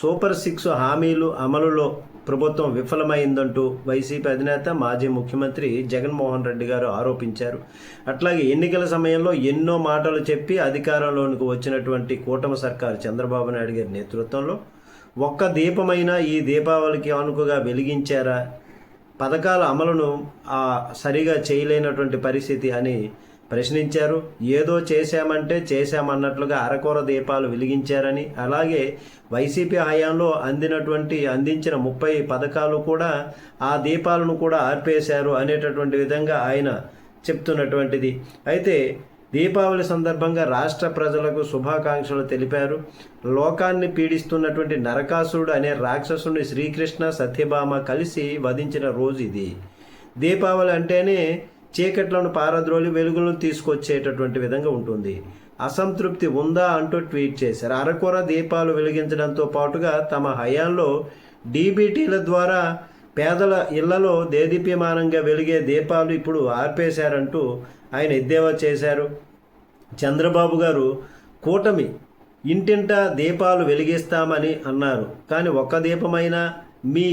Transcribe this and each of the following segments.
Super six హామీలు అమలులో ప్రభుత్వం విఫలమైందంటూ వైసీపీ అధినేత మాజీ ముఖ్యమంత్రి జగన్మోహన్ రెడ్డి గారు ఆరోపించారు. అట్లాగే ఎన్నికల సమయంలో ఎన్నో మాటలు చెప్పి అధికారంలోనికి వచ్చినటువంటి కూటమి సర్కారు చంద్రబాబు నాయుడు గారి నేతృత్వంలో ఒక్క దీపమైనా ఈ దీపావళికి అనుకుగా వెలిగించారా? పథకాల అమలును సరిగా చేయలేనటువంటి పరిస్థితి అని ప్రశ్నించారు. ఏదో చేశామంటే చేశామన్నట్లుగా అరకొర దీపాలు వెలిగించారని అలాగే వైసీపీ హయాంలో అందినటువంటి అందించిన ముప్పై పథకాలు కూడా ఆ దీపాలను కూడా ఆర్పేశారు అనేటటువంటి విధంగా ఆయన చెప్తున్నటువంటిది. అయితే దీపావళి సందర్భంగా రాష్ట్ర ప్రజలకు శుభాకాంక్షలు తెలిపారు. లోకాన్ని పీడిస్తున్నటువంటి నరకాసురుడు అనే రాక్షసుని శ్రీకృష్ణ సత్యభామ కలిసి వధించిన రోజు ఇది. దీపావళి అంటేనే చీకట్లను పారద్రోలి వెలుగులను తీసుకొచ్చేటటువంటి విధంగా ఉంటుంది. అసంతృప్తి ఉందా అంటూ ట్వీట్ చేశారు. అరకొర దీపాలు వెలిగించడంతో పాటుగా తమ హయాంలో డీబీటీల ద్వారా పేదల ఇళ్ళలో దేదీప్యమానంగా వెలిగే దీపాలు ఇప్పుడు ఆర్పేశారంటూ ఆయన ఎద్దేవా చేశారు. చంద్రబాబు గారు కూటమి ఇంటింటా దీపాలు వెలిగిస్తామని అన్నారు. కానీ ఒక్క దీపమైనా మీ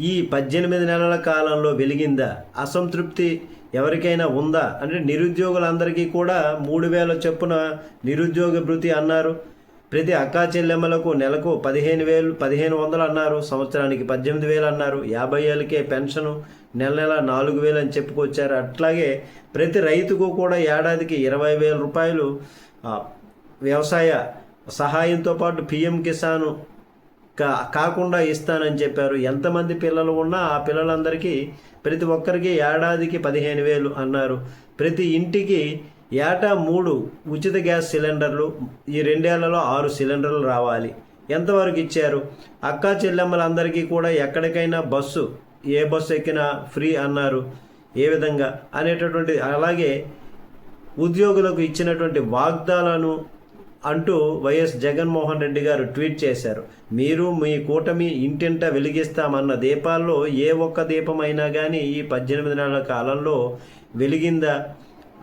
ఈ పద్దెనిమిది నెలల కాలంలో వెలిగిందా? అసంతృప్తి ఎవరికైనా ఉందా? అంటే నిరుద్యోగులందరికీ కూడా మూడు వేల చొప్పున నిరుద్యోగ భృతి అన్నారు. ప్రతి అక్కా చెల్లెమ్మలకు నెలకు పదిహేను వేలు పదిహేను వందలు అన్నారు. సంవత్సరానికి పద్దెనిమిది వేలు అన్నారు. యాభై ఏళ్ళకే పెన్షను నెల నెల నాలుగు వేలు అని చెప్పుకొచ్చారు. అట్లాగే ప్రతి రైతుకు కూడా ఏడాదికి ఇరవై వేల రూపాయలు వ్యవసాయ సహాయంతో పాటు పిఎం కిసాను కా కాకుండా ఇస్తానని చెప్పారు. ఎంతమంది పిల్లలు ఉన్నా ఆ పిల్లలందరికీ ప్రతి ఒక్కరికి ఏడాదికి పదిహేను వేలు అన్నారు. ప్రతి ఇంటికి ఏటా మూడు ఉచిత గ్యాస్ సిలిండర్లు ఈ రెండేళ్ళలో ఆరు సిలిండర్లు రావాలి. ఎంతవరకు ఇచ్చారు? అక్కా చెల్లెమ్మలందరికీ కూడా ఎక్కడికైనా బస్సు ఏ బస్సు ఎక్కినా ఫ్రీ అన్నారు. ఏ విధంగా? అనేటటువంటి అలాగే ఉద్యోగులకు ఇచ్చినటువంటి వాగ్దానాలను అంటూ వైఎస్ జగన్మోహన్ రెడ్డి గారు ట్వీట్ చేశారు. మీరు మీ కూటమి ఇంటింట వెలిగిస్తామన్న దీపాల్లో ఏ ఒక్క దీపమైనా కానీ ఈ పద్దెనిమిది నెలల కాలంలో వెలిగిందా?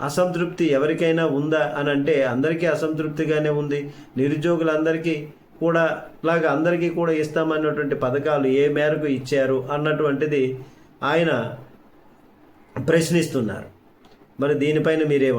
అసంతృప్తి ఎవరికైనా ఉందా? అని అంటే అందరికీ అసంతృప్తిగానే ఉంది. నిరుద్యోగులందరికీ కూడా ఇలాగ అందరికీ కూడా ఇస్తామన్నటువంటి పథకాలు ఏ మేరకు ఇచ్చారు అన్నటువంటిది ఆయన ప్రశ్నిస్తున్నారు. మరి దీనిపైన మీరే